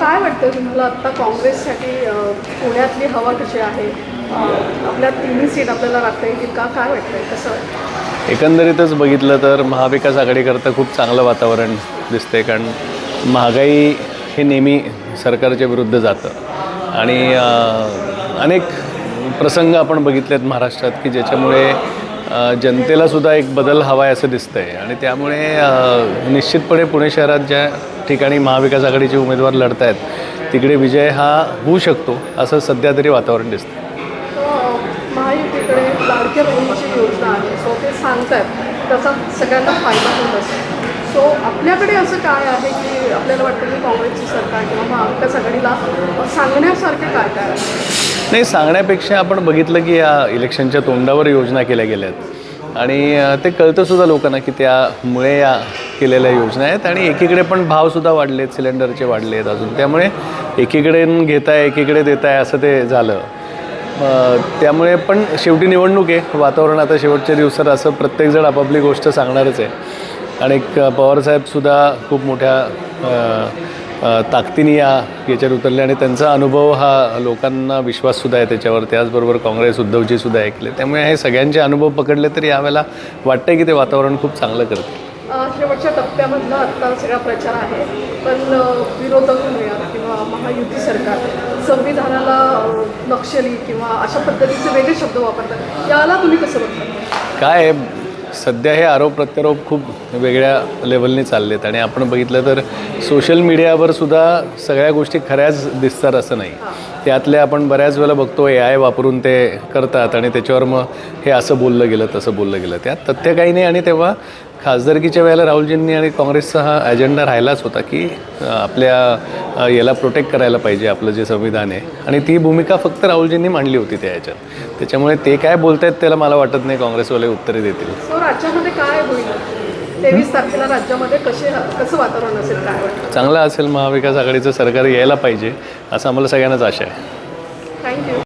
काय वाटतं तुम्हाला आत्ता काँग्रेससाठी पुण्यातली हवा कशी आहे? आपल्या तिन्ही सीट आपल्याला लागता येतील का? काय वाटतंय? कसं एकंदरीतच बघितलं तर महाविकास आघाडीकरता खूप चांगलं वातावरण दिसतंय कारण महागाई हे नेहमी सरकारच्या विरुद्ध जातं. आणि अनेक प्रसंग आपण बघितले आहेत महाराष्ट्रात की ज्याच्यामुळे जनतेलासुद्धा एक बदल हवा आहे असं दिसतं आहे आणि त्यामुळे निश्चितपणे पुणे शहरात ज्या ठिकाणी महाविकास आघाडीचे उमेदवार लढत आहेत तिकडे विजय हा होऊ शकतो असं सध्या तरी वातावरण दिसतं सो ते सांगतात त्याचा सगळ्यांना फायदा होत असेल. सो आपल्याकडे असं काय आहे की आपल्याला वाटतं की काँग्रेसची सरकार किंवा महाविकास आघाडीला सांगण्यासारखे काय काय नाही सांगण्यापेक्षा आपण बघितलं की या इलेक्शनच्या तोंडावर योजना केल्या गेल्यात आणि ते कळतं सुद्धा लोकांना की त्यामुळे या केलेल्या योजना आहेत आणि एकीकडे पण भावसुद्धा वाढलेत सिलेंडरचे वाढले आहेत अजून. त्यामुळे एकीकडे घेताय एकीकडे देताय असं ते झालं. त्यामुळे पण शेवटी निवडणूक आहे. वातावरण आता शेवटच्या दिवसात असं प्रत्येकजण आपापली गोष्ट सांगणारच आहे. आणि एक पवारसाहेबसुद्धा खूप मोठ्या ताकदीने या याच्यात उतरले आणि त्यांचा अनुभव हा लोकांना विश्वाससुद्धा आहे त्याच्यावर त्याचबरोबर काँग्रेस उद्धवजीसुद्धा ऐकले. त्यामुळे हे सगळ्यांचे अनुभव पकडले तर यावेळेला वाटतं की ते वातावरण खूप चांगलं करते शेवटच्या टप्प्यामधला आत्ता सगळा प्रचार आहे. पण विरोधक म्हणूया किंवा महायुती सरकार संविधानाला नक्षली किंवा अशा पद्धतीचे वेगळे शब्द वापरतात याला तुम्ही कसं बघता? काय सध्या हे आरोप प्रत्यारोप खूप वेगळ्या लेवलने चालले आहेत आणि आपण बघितलं तर सोशल मीडियावर सुद्धा सगळ्या गोष्टी खऱ्याच दिसतात असं नाही. त्यातल्या आपण बऱ्याच वेळेला बघतो ए आय वापरून ते करतात आणि त्याच्यावर मग हे असं बोललं गेलं तसं बोललं गेलं. त्यात तथ्य काही नाही आणि तेव्हा खासदारकीच्या वेळेला राहुलजींनी आणि काँग्रेसचा हा अजेंडा राहिलाच होता की आपल्या याला प्रोटेक्ट करायला पाहिजे आपलं जे संविधान आहे. आणि ती भूमिका फक्त राहुलजींनी मांडली होती त्या ह्याच्यात. त्याच्यामुळे ते काय बोलतायत त्याला मला वाटत नाही काँग्रेसवाले उत्तरे देतील. राज्यामध्ये काय होईल? तेवीस तारखेला राज्यामध्ये कसे कसं वातावरण असेल काय चांगलं असेल महाविकास आघाडीचं सरकार यायला पाहिजे असं आम्हाला सगळ्यांनाच आशा आहे.